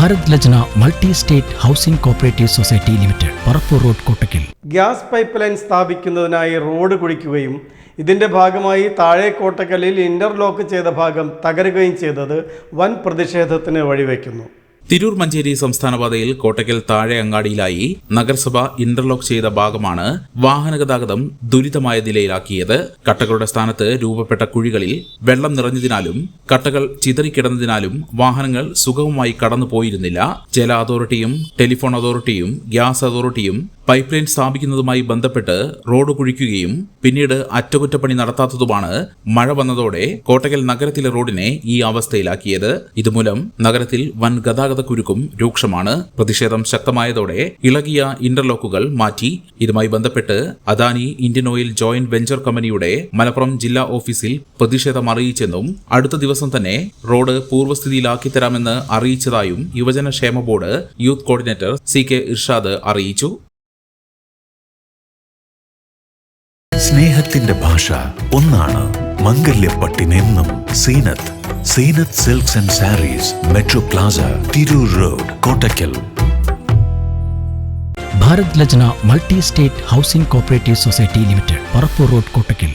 Bharat Lajna multi state housing cooperative society limited Parappur road Kottakkal. Gas pipe line സ്ഥാപിക്കുന്നതിനായി road കുഴിക്കുകയും ഇതിന്റെ ഭാഗമായി താഴെ കോട്ടക്കലിൽ interlock ചെയ്ത ഭാഗം തകരുകയും ചെയ്തത് വൻ പ്രതിഷേധത്തിന് വഴിവെക്കുന്നു. തിരൂർ മഞ്ചേരി സംസ്ഥാനപാതയിൽ കോട്ടയ്ക്കൽ താഴെ അങ്ങാടിയിലായി നഗരസഭ ഇന്റർലോക്ക് ചെയ്ത ഭാഗമാണ് വാഹനഗതാഗതം ദുരിതമായ നിലയിലാക്കിയത്. കട്ടകളുടെ സ്ഥാനത്ത് രൂപപ്പെട്ട കുഴികളിൽ വെള്ളം നിറഞ്ഞതിനാലും കട്ടകൾ ചിതറിക്കിടന്നതിനാലും വാഹനങ്ങൾ സുഗമമായി കടന്നുപോയിരുന്നില്ല. ജല അതോറിറ്റിയും ടെലിഫോൺ അതോറിറ്റിയും ഗ്യാസ് അതോറിറ്റിയും പൈപ്പ് ലൈൻ സ്ഥാപിക്കുന്നതുമായി ബന്ധപ്പെട്ട് റോഡ് കുഴിക്കുകയും പിന്നീട് അറ്റകുറ്റപ്പണി നടത്താത്തതുമാണ് മഴ വന്നതോടെ കോട്ടകൽ നഗരത്തിലെ റോഡിനെ ഈ അവസ്ഥയിലാക്കിയത്. ഇതുമൂലം നഗരത്തിൽ വൻ ഗതാഗത കുരുക്കും രൂക്ഷമാണ്. പ്രതിഷേധം ശക്തമായതോടെ ഇളകിയ ഇന്റർലോക്കുകൾ മാറ്റി. ഇതുമായി ബന്ധപ്പെട്ട് Adani Indian oil joint venture കമ്പനിയുടെ മലപ്പുറം ജില്ലാ ഓഫീസിൽ പ്രതിഷേധം അറിയിച്ചെന്നും അടുത്ത ദിവസം തന്നെ റോഡ് പൂർവസ്ഥിതിയിലാക്കി തരാമെന്ന് അറിയിച്ചതായും യുവജനക്ഷേമ board youth coordinator C K Irshad അറിയിച്ചു. സ്നേഹത്തിന്റെ ഭാഷ ഒന്നാണ് മംഗല്യപ്പട്ടിനെന്നും Seenath. Seenath silks and sarees metro plaza Tirur road Kottakkal Bharat Lajna multi state housing cooperative society limited Parappur road Kottakkal